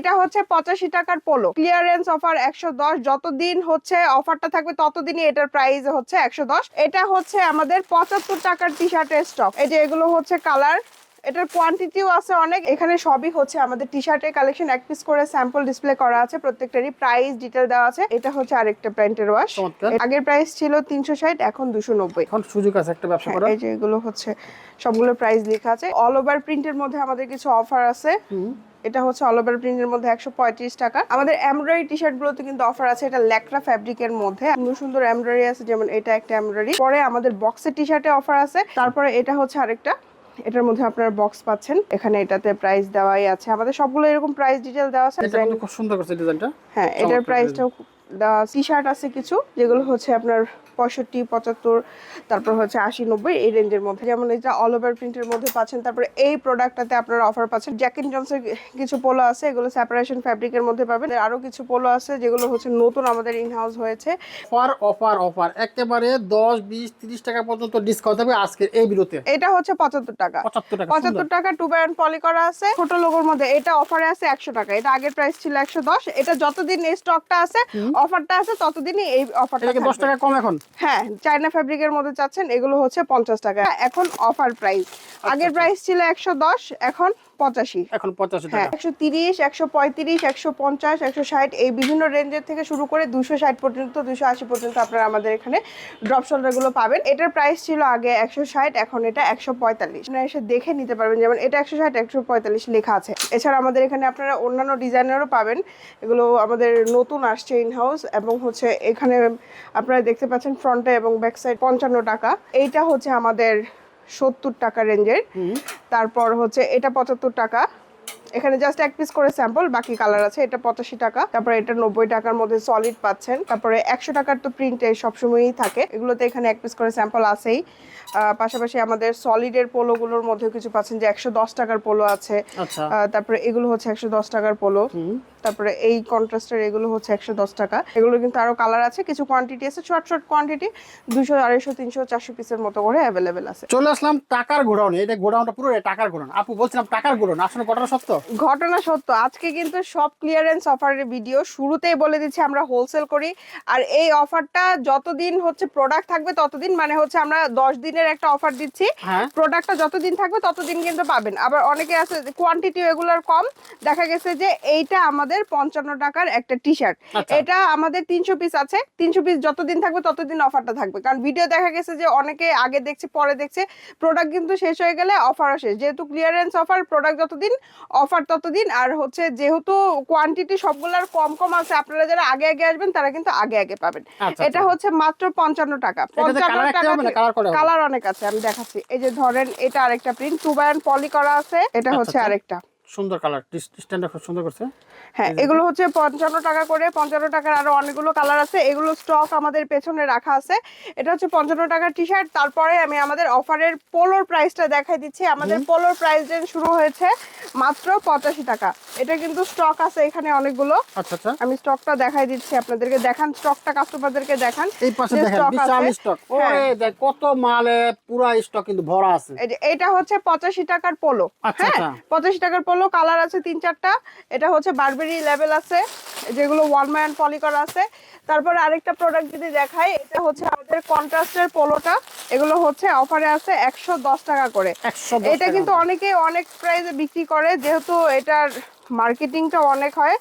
এটা হচ্ছে পঁচাশি টাকার পোলো। ক্লিয়ারেন্স অফার একশো দশ যতদিন হচ্ছে অফারটা থাকবে ততদিনই এটার প্রাইস হচ্ছে একশো দশ। এটা হচ্ছে আমাদের পঁচাত্তর টাকার টি শার্টের স্টক এই যে এগুলো হচ্ছে কালার এটার কোয়ান্টিটিও আছে অনেক। এখানে সবই হচ্ছে আমাদের টি শার্টের কালেকশন এক পিস করে স্যাম্পল ডিসপ্লে করা আছে প্রত্যেকটারই প্রাইস ডিটেল দেওয়া আছে। এটা হচ্ছে আরেকটা প্যান্টের ওয়াশ আগের প্রাইস ছিল তিনশো ষাট এখন দুশো নব্বই। এখন সুযোগ আছে একটা ব্যবসা করার। এই যে এগুলো হচ্ছে সবগুলো প্রাইস লেখা আছে। অল ওভার প্রিন্টের মধ্যে আমাদের কিছু অফার আছে। এটা হচ্ছে অল ওভার প্রিন্টের মধ্যে একশো পঁয়ত্রিশ টাকা। আমাদের এমব্রয়ডারি টি শার্ট গুলোতে কিন্তু অফার আছে এটা ল্যাকড়া ফ্যাব্রিকের মধ্যে। সুন্দর সুন্দর এমব্রয়ডারি আছে যেমন এটা একটা এমব্রয়ডারি পরে আমাদের বক্সের টি শার্টে অফার আছে। তারপরে এটা হচ্ছে আরেকটা। এটার মধ্যে আপনারা বক্স পাচ্ছেন। এখানে এটাতে প্রাইস দেওয়াই আছে। আমাদের সবগুলো এরকম প্রাইস ডিটেল দেওয়া আছে। এটা খুব সুন্দর করছে ডিজাইনটা হ্যাঁ এটার প্রাইসটাও দেওয়া টি শার্ট আছে কিছু যেগুলো হচ্ছে আপনার পঁয়ষট্টি পঁচাত্তর তারপর হচ্ছে আশি নব্বই এই রেঞ্জের মধ্যে। যেমন এটা অল ওভার প্রিন্টের মধ্যে পাচ্ছেন তারপরে এই প্রোডাক্টটাতে আপনারা অফার পাচ্ছেন। জ্যাকিন জনসের কিছু পোলো আছে এগুলো সেপারেশন ফ্যাব্রিকের মধ্যে পাবেন। আরও কিছু পোলো আছে যেগুলো হচ্ছে নতুন আমাদের ইন হাউস হয়েছে। অফার অফার অফার একেবারে দশ বিশ তিরিশ টাকা পর্যন্ত ডিসকাউন্ট হবে আজকের এই বিরতে এটা হচ্ছে পঁচাত্তর টাকা। পঁচাত্তর টাকা পঁচাত্তর টাকা টু পলি করা আছে। ছোট লোগোর মধ্যে এটা অফারে আছে একশো টাকা। এটা আগের প্রাইস ছিল একশো দশ। এটা যতদিন এই স্টকটা আছে অফারটা আছে ততদিনই এই অফারটা দশ টাকা কম এখন? হ্যাঁ চায়না ফ্যাব্রিকের মধ্যে চাচ্ছেন এগুলো হচ্ছে পঞ্চাশ টাকা। এখন অফার প্রাইস। আগের প্রাইস ছিল একশো দশ এখন পঁচাশি। এখন পঁচাশি হ্যাঁ একশো তিরিশ একশো পঁয়ত্রিশ একশো পঞ্চাশ একশো ষাট এই বিভিন্ন রেঞ্জের থেকে শুরু করে দুশো ষাট পর্যন্ত দুশো আশি পর্যন্ত আপনারা আমাদের এখানে ড্রপ শোল্ডারগুলো পাবেন। এটার প্রাইস ছিল আগে একশো ষাট এখন এটা একশো পঁয়তাল্লিশ। আপনারা এসে দেখে নিতে পারবেন যেমন এটা একশো ষাট একশো পঁয়তাল্লিশ লেখা আছে। এছাড়া আমাদের এখানে আপনারা অন্যান্য ডিজাইনেরও পাবেন। এগুলো আমাদের নতুন আসছে ইন হাউস এবং হচ্ছে এখানে আপনারা দেখতে পাচ্ছেন ফ্রন্টে এবং ব্যাক সাইড পঞ্চান্ন টাকা। এইটা হচ্ছে আমাদের সত্তর টাকা রেঞ্জের। তারপর হচ্ছে এটা পঁচাত্তর টাকা। এখানে জাস্ট এক পিস করে স্যাম্পল বাকি কালার আছে এটা পঁচাশি টাকা। তারপরে এটা নব্বই টাকার মধ্যে সলিড পাচ্ছেন। তারপরে একশো টাকার তো প্রিন্টে সবসময়ই থাকে। এগুলোতে এখানে এক পিস করে স্যাম্পল আছেই। আহ, পাশাপাশি আমাদের সলিডের পোলোগুলোর মধ্যে কিছু পাচ্ছেন যে একশো দশ টাকার পোলো আছে। আচ্ছা। তারপরে এগুলো হচ্ছে একশো দশ টাকার পোলো। তারপরে এই কন্ট্রাস্টের এগুলো হচ্ছে একশো দশ টাকা। এগুলো কিন্তু আরও কালার আছে কিছু কোয়ান্টিটি আছে শর্ট শর্ট কোয়ান্টিটি দুশো আড়াইশো তিনশো চারশো পিসের মতো করে অ্যাভেলেবেল আছে। চলে আসলাম টাকার গোডাউন এটা গোডাউনটা পুরো টাকার গোডাউন। আপু বলছিলাম টাকার গোডাউন আসলে ঘটনা সত্য? ঘটনা সত্য। আজকে কিন্তু সব ক্লিয়ারেন্স অফারের ভিডিও শুরুতেই বলে দিচ্ছি আমরা হোলসেল করি। আর এই অফারটা যতদিন হচ্ছে প্রোডাক্ট থাকবে ততদিন মানে হচ্ছে আমরা দশ দিনের একটা অফার দিচ্ছি। হ্যাঁ। প্রোডাক্টটা যতদিন থাকবে ততদিন কিন্তু পাবেন। আবার অনেকে আছে কোয়ান্টিটি এগুলোর কম। দেখা গেছে যে এইটা আমাদের পঞ্চান্ন টাকার একটা টি শার্ট আচ্ছা। এটা আমাদের তিনশো পিস আছে। তিনশো পিস যতদিন থাকবে ততদিন অফারটা থাকবে। কারণ ভিডিও দেখা গেছে যে অনেকে আগে দেখছে পরে দেখছে। প্রোডাক্ট কিন্তু শেষ হয়ে গেলে অফারও শেষ। যেহেতু ক্লিয়ারেন্স অফার প্রোডাক্ট যতদিন অফার ততদিন। আর হচ্ছে যেহেতু কোয়ান্টিটি সবগুলোর কম কম আছে আপনারা যারা আগে আগে আসবেন তারা কিন্তু আগে আগে পাবেন। আচ্ছা, এটা হচ্ছে মাত্র পঞ্চান্ন টাকা। পঞ্চান্ন টাকা? কালার অনেক আছে আমি দেখাচ্ছি। এই যে ধরেন এটা আরেকটা প্রিন্ট টু বাই পলি করা আছে এটা হচ্ছে আচ্ছা। আরেকটা। সুন্দর কালার খুব সুন্দর করছে? হ্যাঁ এগুলো হচ্ছে পঞ্চান্ন টাকা করে পঞ্চান্ন টাকার আরও অনেকগুলো কালার আছে। এগুলো স্টক আমাদের পেছনে রাখা আছে। এটা হচ্ছে পঞ্চান্ন টাকার টি শার্ট তারপরে আমি আমাদের অফারের পোলোর প্রাইসটা দেখাই দিচ্ছি। আমাদের পোলোর প্রাইস রেঞ্জ শুরু হয়েছে মাত্র পঁচাশি টাকা। এটা কিন্তু স্টক আছে এখানে অনেকগুলো। আচ্ছা আচ্ছা। আমি স্টকটা দেখাই দিচ্ছি আপনাদেরকে। দেখান স্টকটা কাস্টমারদেরকে দেখান এই পাশে দেখেন বিশাল স্টক হ্যাঁ। ওরে দেখ কত মালে পুরা স্টক কিন্তু ভরা আছে। এটা হচ্ছে পঁচাশি টাকার পোলো আচ্ছা, হ্যাঁ আচ্ছা। পঁচাশি টাকার পোলো কালার আছে তিন চারটা। এটা হচ্ছে বারবেরি লেভেল আছে যেগুলো ওয়ান ম্যান পলি করা আছে। তারপর আরেকটা প্রোডাক্ট যদি দেখাই এটা হচ্ছে আমাদের কন্ট্রাস্টের পোলোটা। এগুলো হচ্ছে অফারে আছে একশো দশ টাকা করে। এটা কিন্তু অনেকে অনেক প্রাইসে বিক্রি করে যেহেতু এটার মার্কেটিংটা অনেক হয়।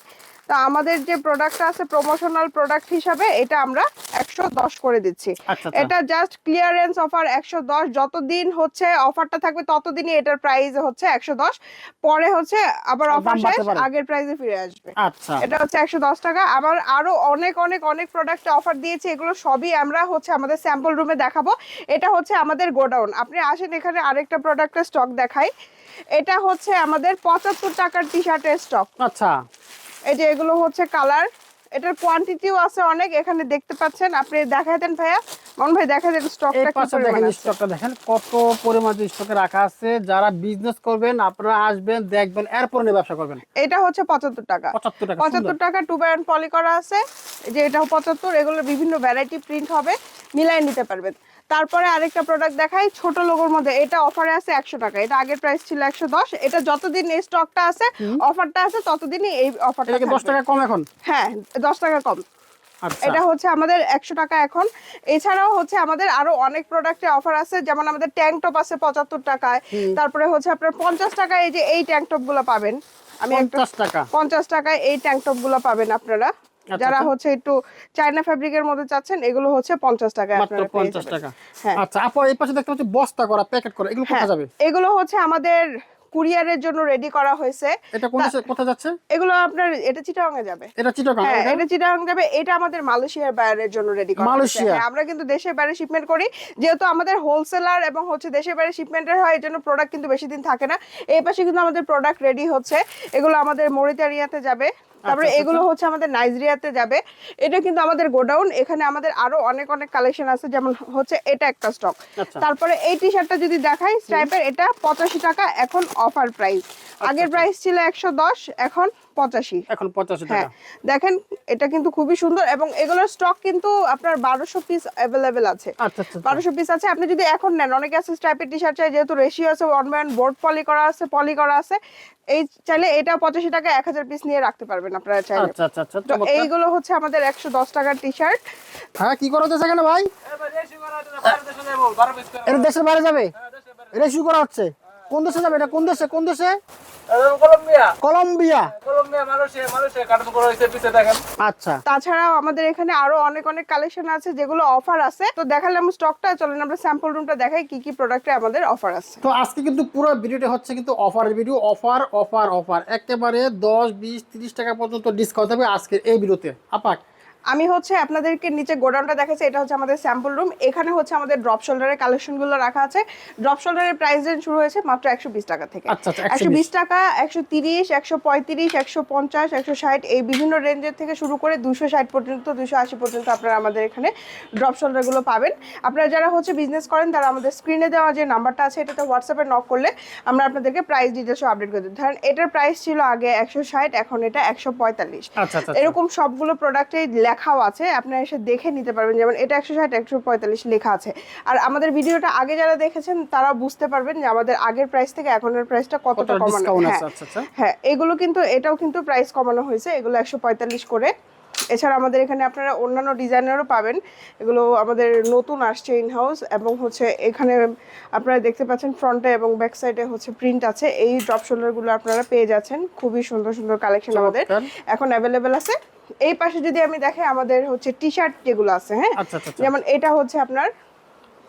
তা আমাদের যে প্রোডাক্টটা আছে প্রমোশনাল প্রোডাক্ট হিসাবে এটা আমরা একশো দশ করে দিচ্ছি। আচ্ছা, আচ্ছা। এটা জাস্ট ক্লিয়ারেন্স অফার একশো দশ যতদিন হচ্ছে অফারটা থাকবে ততদিনই এটার প্রাইস হচ্ছে একশো দশ। পরে হচ্ছে আবার অফার শেষ আগের প্রাইসে ফিরে আসবে। আচ্ছা। এটা হচ্ছে একশো দশ টাকা। আবার আরও অনেক অনেক অনেক প্রোডাক্ট অফার দিয়েছে এগুলো সবই আমরা হচ্ছে আমাদের স্যাম্পল রুমে দেখাবো। এটা হচ্ছে আমাদের গোডাউন। আপনি আসেন এখানে আরেকটা প্রোডাক্টের স্টক দেখাই। এটা হচ্ছে আমাদের পঁচাত্তর টাকার টি শার্টের স্টক আচ্ছা। যে এগুলো হচ্ছে কালার। এটার কোয়ান্টিটিও আছে অনেক এখানে দেখতে পাচ্ছেন। আপনি দেখাই দেন ভাইয়া? মন ভাই দেখা দেন স্টকটা কি দেখেন। স্টকটা দেখেন কত পরিমাণ স্টকে রাখা আছে। যারা বিজনেস করবেন আপনারা আসবেন দেখবেন এরপর নিয়ে ব্যবসা করবেন। এটা হচ্ছে পঁচাত্তর টাকা। পঁচাত্তর টাকা পঁচাত্তর টাকা টু বাই পলি করা আছে। এই যে এটা পঁচাত্তর এগুলোর বিভিন্ন ভ্যারাইটি প্রিন্ট হবে। মিলাই নিতে পারবেন। তারপরে আরেকটা প্রোডাক্ট দেখাই ছোট লোগোর মধ্যে। এটা অফারে আছে একশো টাকা। এটা আগের প্রাইস ছিল একশো দশ। এটা যতদিন এই স্টকটা আছে অফারটা আছে ততদিনই এই অফারটা দশ টাকা কম এখন? হ্যাঁ দশ টাকা কম। আচ্ছা। এটা হচ্ছে আমাদের একশো টাকা এখন। এছাড়াও হচ্ছে আমাদের আরও অনেক প্রোডাক্টে অফার আছে যেমন আমাদের ট্যাঙ্ক টপ আছে পঁচাত্তর টাকায়। তারপরে হচ্ছে আপনার পঞ্চাশ টাকায় এই যে এই ট্যাঙ্ক টপগুলো পাবেন। আমি একটা পঞ্চাশ টাকা। পঞ্চাশ টাকায় এই ট্যাঙ্ক টপগুলো পাবেন আপনারা। যারা আচ্ছা। হচ্ছে একটু চায়না ফ্যাব্রিকের মধ্যে চাচ্ছেন এগুলো হচ্ছে পঞ্চাশ টাকায় মাত্র আপনারা পেয়ে পঞ্চাশ যাবেন। টাকা হ্যাঁ আচ্ছা আপু এই পাশে দেখতে পাচ্ছি বস্তা করা প্যাকেট করা এগুলো হ্যাঁ কোথায় যাবে এগুলো হচ্ছে আমাদের কুরিয়ারের জন্য রেডি করা হয়েছে এটা কোন দেশে কোথায় যাচ্ছে এগুলো আপনার এটা চিটাগাং যাবে এটা চিটাগাং হ্যাঁ এটা? চিটাগাং যাবে এটা আমাদের মালয়েশিয়ার বাইরের জন্য রেডি করা। মালয়েশিয়া? হ্যাঁ, আমরা কিন্তু দেশের বাইরে শিপমেন্ট করি যেহেতু আমাদের হোলসেলার এবং হচ্ছে দেশের বাইরে শিপমেন্টের হয় এই জন্য প্রোডাক্ট কিন্তু বেশি দিন থাকে না এই পাশে কিন্তু আমাদের প্রোডাক্ট রেডি হচ্ছে এগুলো আমাদের মরিতারিয়াতে যাবে তারপরে আচ্ছা, এগুলো হচ্ছে আমাদের নাইজেরিয়াতে যাবে। এটা কিন্তু আমাদের গোডাউন। এখানে আমাদের আরও অনেক অনেক কালেকশন আছে যেমন হচ্ছে এটা একটা স্টক আচ্ছা। তারপরে এই টি শার্টটা যদি দেখাই স্ট্রাইপের এটা পঁচাশি টাকা এখন অফার প্রাইস আগের প্রাইস ছিল একশো দশ এখন পঁচাশি। এখন পঁচাশি হ্যাঁ। টাকা। দেখেন এটা কিন্তু খুবই সুন্দর এবং এগুলোর স্টক কিন্তু আপনার বারোশো পিস অ্যাভেলেবেল আছে। আচ্ছা আচ্ছা আচ্ছা। বারোশো পিস আছে। আপনি যদি এখন নেন অনেকে আছে স্ট্রাইপের টি শার্ট চাই যেহেতু রেশিও আছে ওয়ান বাই বোর্ড পলি করা আছে পলি করা আছে এই চাইলে এটা পঁচাশি টাকা এক হাজার পিস নিয়ে রাখতে পারবেন আপনারা চাইলে। আচ্ছা আচ্ছা আচ্ছা তো এইগুলো হচ্ছে আমাদের একশো দশ টাকার টি শার্ট হ্যাঁ কি করা হচ্ছে এখানে ভাই? এটা দেশের বাইরে যাবে? এটা করা হচ্ছে। কোন দেশে যাবে এটা? কোন দেশে? কোন দেশে? কলম্বিয়া। কলম্বিয়া। আচ্ছা। তাছাড়াও আমাদের এখানে আরও অনেক অনেক কালেকশন আছে যেগুলো অফার আছে। তো দেখালাম স্টকটা চলেন আমরা স্যাম্পল রুমটা দেখাই কি কি প্রোডাক্টে আমাদের অফার আছে। তো আজকে কিন্তু পুরো ভিডিওটা হচ্ছে কিন্তু offer video offer offer offer একেবারে দশ বিশ তিরিশ টাকা পর্যন্ত ডিসকাউন্ট হবে আজকের এই ভিডিওতে আপাক আমি হচ্ছে আপনাদেরকে নিচে গোডাউনটা দেখাচ্ছি এটা হচ্ছে আমাদের স্যাম্পল রুম এখানে হচ্ছে আমাদের ড্রপ শোল্ডারের কালেকশনগুলো রাখা আছে। ড্রপ শোল্ডারের প্রাইস রেঞ্জ শুরু হয়েছে মাত্র একশো বিশ টাকা থেকে। আচ্ছা, আচ্ছা, একশো বিশ। টাকা একশো তিরিশ একশো পঁয়ত্রিশ একশো পঞ্চাশ একশো ষাট এই বিভিন্ন রেঞ্জের থেকে শুরু করে দুশো ষাট পর্যন্ত দুশো আশি পর্যন্ত আপনারা আমাদের এখানে ড্রপ শোল্ডারগুলো পাবেন। আপনারা যারা হচ্ছে বিজনেস করেন তারা আমাদের স্ক্রিনে দেওয়া যে নাম্বারটা আছে এটাতে হোয়াটসঅ্যাপে নক করলে আমরা আপনাদেরকে প্রাইস ডিটেলসও আপডেট করে দিই ধরেন এটার প্রাইস ছিল আগে একশো ষাট এখন এটা একশো পঁয়তাল্লিশ। আচ্ছা। এরকম সবগুলো প্রোডাক্টে লেখাও আছে আপনারা এসে দেখে নিতে পারবেন। যেমন এটা একশো ষাট একশো পঁয়তাল্লিশ লেখা আছে। আর আমাদের ভিডিওটা আগে যারা দেখেছেন তারা বুঝতে পারবেন যে আমাদের আগের প্রাইস থেকে এখনের প্রাইসটা কতটা কতটা কমানো। হ্যাঁ। আচ্ছা আচ্ছা। হ্যাঁ এগুলো কিন্তু এটাও কিন্তু প্রাইস কমানো হয়েছে। এগুলো একশো পঁয়তাল্লিশ করে এছাড়া আমাদের এখানে আপনারা অন্যান্য ডিজাইনেরও পাবেন। এগুলো আমাদের নতুন আসছে ইন হাউস এবং হচ্ছে এখানে আপনারা দেখতে পাচ্ছেন ফ্রন্টে এবং ব্যাক সাইডে হচ্ছে প্রিন্ট আছে। এই ড্রপ শোল্ডারগুলো আপনারা পেয়ে যাচ্ছেন। খুবই সুন্দর সুন্দর কালেকশন আমাদের। এখন অ্যাভেলেবেল আছে। এই পাশে যদি আমি দেখে আমাদের হচ্ছে টি শার্ট যেগুলো আছে হ্যাঁ? আচ্ছা আচ্ছা আচ্ছা। যেমন এটা হচ্ছে আপনার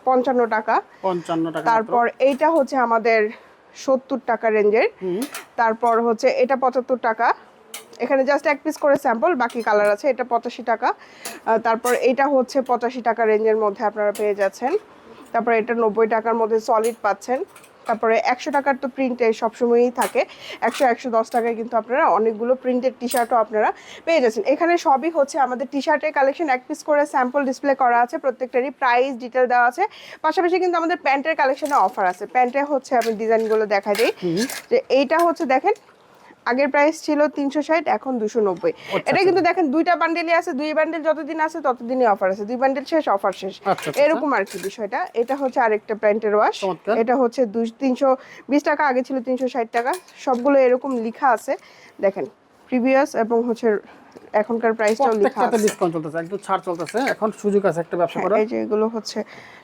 পঞ্চান্ন টাকা। পঞ্চান্ন টাকা তারপর এইটা হচ্ছে আমাদের সত্তর টাকা রেঞ্জের তারপর হচ্ছে এটা পঁচাত্তর টাকা। এখানে জাস্ট এক পিস করে স্যাম্পল বাকি কালার আছে এটা পঁচাশি টাকা। তারপর এটা হচ্ছে পঁচাশি টাকা রেঞ্জের মধ্যে আপনারা পেয়ে যাচ্ছেন। তারপর এটা নব্বই টাকার মধ্যে সলিড পাচ্ছেন। তারপরে একশো টাকার তো প্রিন্টে সবসময়ই থাকে। একশো একশো দশ টাকায় কিন্তু আপনারা অনেকগুলো প্রিন্টেড টি শার্টও আপনারা পেয়ে যাচ্ছেন। এখানে সবই হচ্ছে আমাদের টি শার্টের কালেকশন এক পিস করে স্যাম্পল ডিসপ্লে করা আছে প্রত্যেকটারই প্রাইস ডিটেল দেওয়া আছে। পাশাপাশি কিন্তু আমাদের প্যান্টের কালেকশনে অফার আছে। প্যান্টে হচ্ছে আমি ডিজাইনগুলো দেখা দিই। যে এইটা হচ্ছে দেখেন আগের প্রাইস ছিল তিনশো ষাট এখন দুশো নব্বই। আচ্ছা, এটা কিন্তু দেখেন দুইটা বান্ডেলই আছে দুই বান্ডেল যতদিন আছে ততদিনই অফার আছে। দুই বান্ডেল শেষ অফার শেষ। আচ্ছা, আচ্ছা। এরকম আর কি বিষয়টা। এটা হচ্ছে আরেকটা প্যান্টের ওয়াশ এটা হচ্ছে দুই তিনশো বিশ টাকা আগে ছিল তিনশো ষাট টাকা। সবগুলো এরকম লিখা আছে। দেখেন প্রিভিয়াস এবং হচ্ছে এখনকার প্রাইসটাও লেখা আছে। ডিসকাউন্ট চলতেছে একটু ছাড় চলতেছে। এখন সুযোগ আছে একটা ব্যবসা করার। এই যে এগুলো হচ্ছে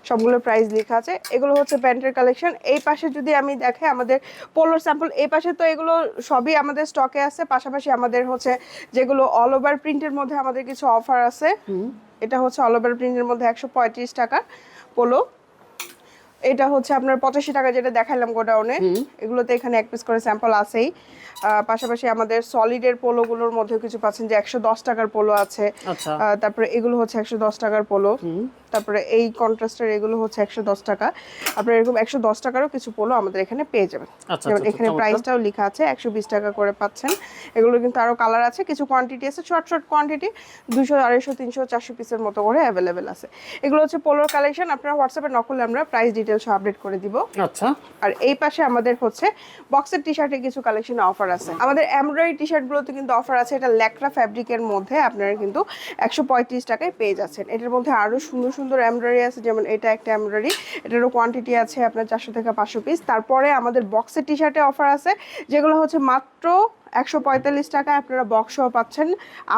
সবগুলো প্রাইস লেখা আছে। এগুলো হচ্ছে প্যান্টের কালেকশন এই পাশে যদি আমি দেখে আমাদের পোলোর স্যাম্পল এই পাশে তো এগুলো সবই আমাদের স্টকে আছে। পাশাপাশি আমাদের হচ্ছে যেগুলো অল ওভার প্রিন্টের মধ্যে আমাদের কিছু অফার আছে। এটা হচ্ছে অল ওভার প্রিন্টের মধ্যে একশো পঁয়ত্রিশ টাকা। পোলো এটা হচ্ছে আপনার পঁচাশি টাকা যেটা দেখাইলাম গোডাউনে। এগুলোতে এখানে এক পিস করে স্যাম্পল আছেই। আহ, পাশাপাশি আমাদের সলিডের পোলোগুলোর মধ্যে কিছু পাচ্ছেন যে একশো দশ টাকার পোলো আছে। আচ্ছা। তারপরে এগুলো হচ্ছে একশো দশ টাকার পোলো। তারপরে এই কন্ট্রাস্টের এগুলো হচ্ছে একশো দশ টাকা। আপনার এরকম একশো দশ টাকারও কিছু পোলো আমাদের এখানে পেয়ে যাবেন। আচ্ছা, যেমন আচ্ছা, এখানে। প্রাইসটাও লেখা আছে একশো বিশ টাকা করে পাচ্ছেন। এগুলো কিন্তু আরও কালার আছে কিছু কোয়ান্টিটি আছে শর্ট শর্ট কোয়ান্টিটি দুশো আড়াইশো তিনশো চারশো পিসের মতো করে অ্যাভেলেবেল আছে। এগুলো হচ্ছে পোলোর কালেকশন আপনারা হোয়াটসঅ্যাপে নকলে আমরা প্রাইস ডিটেল ডিটেলস আপডেট করে দিব। আচ্ছা। আর এই পাশে আমাদের হচ্ছে বক্সের টি শার্টের কিছু কালেকশন অফার আছে। আমাদের এমব্রয়ডারি টি শার্টগুলোতে কিন্তু অফার আছে এটা ল্যাকড়া ফ্যাব্রিকের মধ্যে আপনারা কিন্তু একশো পঁয়ত্রিশ টাকায় পেয়ে যাচ্ছেন। এটার মধ্যে আরও সুন্দর সুন্দর এমব্রয়ডারি আছে যেমন এটা একটা এমব্রয়ডারি। এটারও কোয়ান্টিটি আছে আপনার চারশো থেকে পাঁচশো পিস তারপরে আমাদের বক্সের টি শার্টে অফার আছে যেগুলো হচ্ছে মাত্র একশো পঁয়তাল্লিশ টাকায় আপনারা বক্সও পাচ্ছেন।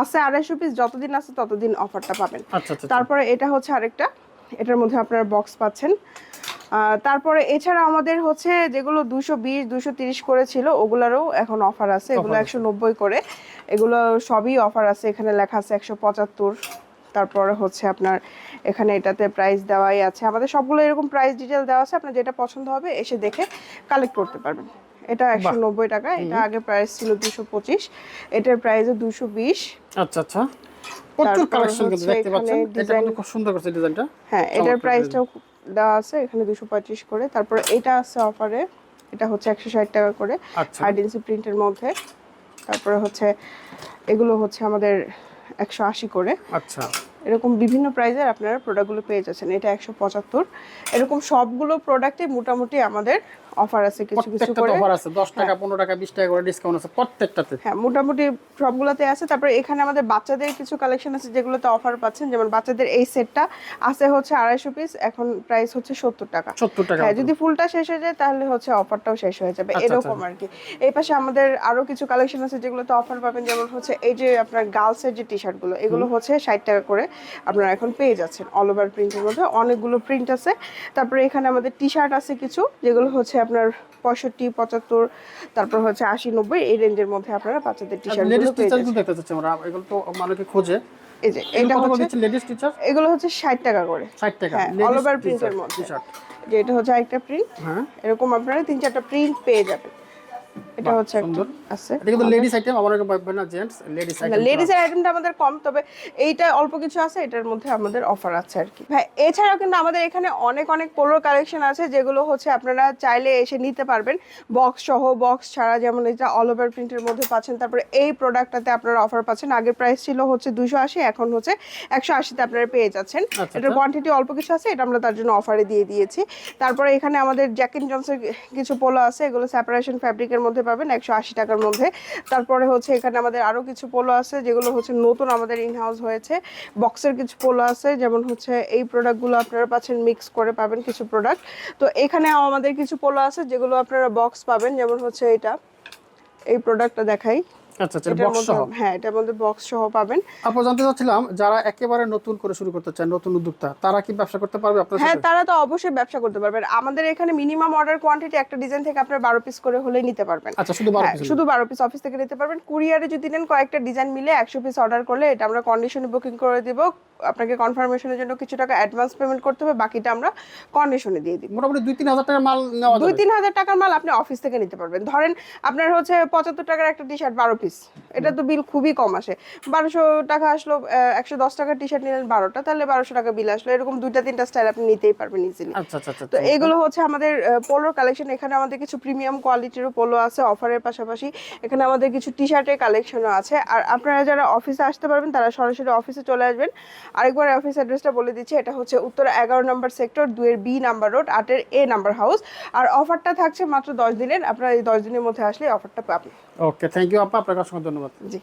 আছে আড়াইশো পিস যতদিন আছে ততদিন অফারটা পাবেন। আচ্ছা আচ্ছা তারপরে এটা হচ্ছে আরেকটা এটার মধ্যে আপনারা বক্স পাচ্ছেন। তারপরে এছাড়া আমাদের হচ্ছে যেগুলো দুশো বিশ দুশো তিরিশ করে ছিল ওগুলারও এখন অফার আছে। এগুলো একশো নব্বই করে। এগুলো সবই অফার আছে। এখানে লেখা আছে একশো পঁচাত্তর। তারপরে হচ্ছে আপনার এখানে এটাতে প্রাইস দেওয়াই আছে। আমাদের সবগুলো এরকম প্রাইস ডিটেল দেওয়া আছে আপনার যেটা পছন্দ হবে এসে দেখে কালেক্ট করতে পারবেন। এটা একশো নব্বই টাকা এটা আগে প্রাইস ছিল দুশো পঁচিশ এটার প্রাইসও দুশো বিশ। আচ্ছা আচ্ছা। প্রচুর কালেকশন কিন্তু দেখতে পাচ্ছেন। এটা কিন্তু খুব সুন্দর করছে ডিজাইনটা হ্যাঁ এটার প্রাইসটাও দেওয়া আছে এখানে দুশো পঁয়ত্রিশ করে। তারপরে এটা আছে অফারে এটা হচ্ছে একশো ষাট টাকা করে আচ্ছা। প্রিন্টের মধ্যে। তারপরে হচ্ছে এগুলো হচ্ছে আমাদের একশো আশি করে। আচ্ছা। এরকম বিভিন্ন প্রাইজের আপনারা প্রোডাক্টগুলো পেয়ে যাচ্ছেন। এটা একশো পঁচাত্তর। এরকম সবগুলো প্রোডাক্টে মোটামুটি আমাদের অফার আছে কিছু কিছু করে। অফার আছে। দশ টাকা পনেরো টাকা বিশ টাকা করে ডিসকাউন্ট আছে প্রত্যেকটাতে। হ্যাঁ মোটামুটি সবগুলোতে আছে। তারপরে এখানে আমাদের বাচ্চাদের কিছু কালেকশন আছে যেগুলোতে অফার পাচ্ছেন। যেমন বাচ্চাদের এই সেটটা আছে হচ্ছে আড়াইশো পিস এখন প্রাইস হচ্ছে সত্তর টাকা। সত্তর টাকা হ্যাঁ যদি ফুলটা শেষ হয়ে যায় তাহলে হচ্ছে অফারটাও শেষ হয়ে যাবে। আচ্ছা, এরকম আর কি এই পাশে আমাদের আরও কিছু কালেকশন আছে যেগুলোতে অফার পাবেন। যেমন হচ্ছে এই যে আপনার গার্লস এর যে টি শার্টগুলো এগুলো হচ্ছে ষাট টাকা করে আপনারা এখন পেয়ে যাচ্ছেন। অল ওভার প্রিন্টের মধ্যে অনেকগুলো প্রিন্ট আছে। তারপরে এখানে আমাদের টি শার্ট আছে কিছু যেগুলো হচ্ছে আপনার পঁয়ষট্টি পঁচাত্তর তারপর হচ্ছে আশি নব্বই এই রেঞ্জের মধ্যে আপনারা বাচ্চাদের টি শার্ট দেখতে চাচ্ছি আমরা এগুলো তো মানুষকে খোঁজে। এই যে এটা হচ্ছে লেডিস টিচার এগুলো হচ্ছে ষাট টাকা করে। ষাট টাকা অল ওভার প্রিন্টের মধ্যে। যে এটা হচ্ছে আরেকটা প্রিন্ট হ্যাঁ। এরকম আপনারা তিন চারটা প্রিন্ট পেয়ে যাবেন। এটা হচ্ছে সুন্দর। আছে। এটা কিন্তু লেডিস আইটেম আমার ভাববেন না জেন্টস লেডিস আইটেম লেডিসের আইটেমটা আমাদের কম তবে এইটা অল্প কিছু আছে এটার মধ্যে আমাদের অফার আছে আর কি। ভাই এছাড়াও কিন্তু আমাদের এখানে অনেক অনেক পোলোর কালেকশন আছে যেগুলো হচ্ছে আপনারা চাইলে এসে নিতে পারবেন। বক্স সহ বক্স ছাড়া যেমন এটা অল ওভার প্রিন্টের মধ্যে পাচ্ছেন তারপরে এই প্রোডাক্টটাতে আপনারা অফার পাচ্ছেন। আগের প্রাইস ছিল হচ্ছে দুশো আশি এখন হচ্ছে একশো আশিতে আপনারা পেয়ে যাচ্ছেন। আচ্ছা, এটার আচ্ছা। কোয়ান্টিটি অল্প কিছু আছে এটা আমরা তার জন্য অফারে দিয়ে দিয়েছি। তারপরে এখানে আমাদের জ্যাকিন জনসের কিছু পোলো আছে এগুলো সেপারেশন ফ্যাব্রিকের মধ্যে পাবেন একশো আশি টাকার মধ্যে। তারপরে হচ্ছে এখানে আমাদের আরও কিছু পোলো আছে, যেগুলো হচ্ছে নতুন আমাদের ইন হাউস হয়েছে। বক্সের কিছু পোলো আছে, যেমন হচ্ছে এই প্রোডাক্টগুলো আপনারা পাচ্ছেন মিক্স করে পাবেন কিছু প্রোডাক্ট তো এখানে আমাদের কিছু পোলো আছে, যেগুলো আপনারা বক্স পাবেন, যেমন হচ্ছে এটা। এই প্রোডাক্টটা দেখাই। আচ্ছা আচ্ছা বক্স সহ? হ্যাঁ এটার মধ্যে বক্স সহ পাবেন। আপু জানতে চাচ্ছিলাম যারা একেবারে নতুন করে শুরু করতে চায় নতুন উদ্যোক্তা তারা কি ব্যবসা করতে পারবে আপনার হ্যাঁ তারা তো অবশ্যই ব্যবসা করতে পারবেন। আমাদের এখানে মিনিমাম অর্ডার কোয়ান্টিটি একটা ডিজাইন থেকে আপনার বারো পিস করে হলেই নিতে পারবেন। আচ্ছা শুধু বারো হ্যাঁ, পিস শুধু বারো পিস অফিস থেকে নিতে পারবেন। কুরিয়ারে যদি নেন কয়েকটা ডিজাইন মিলে একশো পিস অর্ডার করলে এটা আমরা কন্ডিশনে বুকিং করে দিব। আপনাকে কনফার্মেশনের জন্য কিছু টাকা অ্যাডভান্স পেমেন্ট করতে হবে বাকিটা আমরা কন্ডিশনে দিয়ে দিব। মোটামুটি দুই তিন হাজার টাকার মাল নেওয়া দুই তিন হাজার টাকার মাল আপনি অফিস থেকে নিতে পারবেন। ধরেন আপনার হচ্ছে পঁচাত্তর টাকার একটা টি শার্ট বারো পিস এটা তো বিল খুবই কম আসে। বারোশো টাকা আসলো একশো দশ টাকার টি শার্ট নিলেন বারোটা তাহলে বারোশো টাকা বিল আসলো। এরকম দুইটা তিনটা স্টাইল আপনি নিতেই পারবেন ইজিলি আচ্ছা আচ্ছা আচ্ছা তো এগুলো হচ্ছে আমাদের পোলোর কালেকশন এখানে আমাদের কিছু প্রিমিয়াম কোয়ালিটিরও পোলো আছে অফারের পাশাপাশি। এখানে আমাদের কিছু টি শার্টের কালেকশনও আছে। আর আপনারা যারা অফিসে আসতে পারবেন তারা সরাসরি অফিসে চলে আসবেন। আরেকবার অফিস অ্যাড্রেসটা বলে দিচ্ছি। এটা হচ্ছে উত্তরা এগারো নম্বর সেক্টর দুয়ের বি নাম্বার রোড আটের এ নাম্বার হাউস আর অফারটা থাকছে মাত্র দশ দিনের। আপনারা এই দশ দিনের মধ্যে আসলে অফারটা পাবেন। ওকে থ্যাংক ইউ আপা আপনাকে ধন্যবাদ। জি।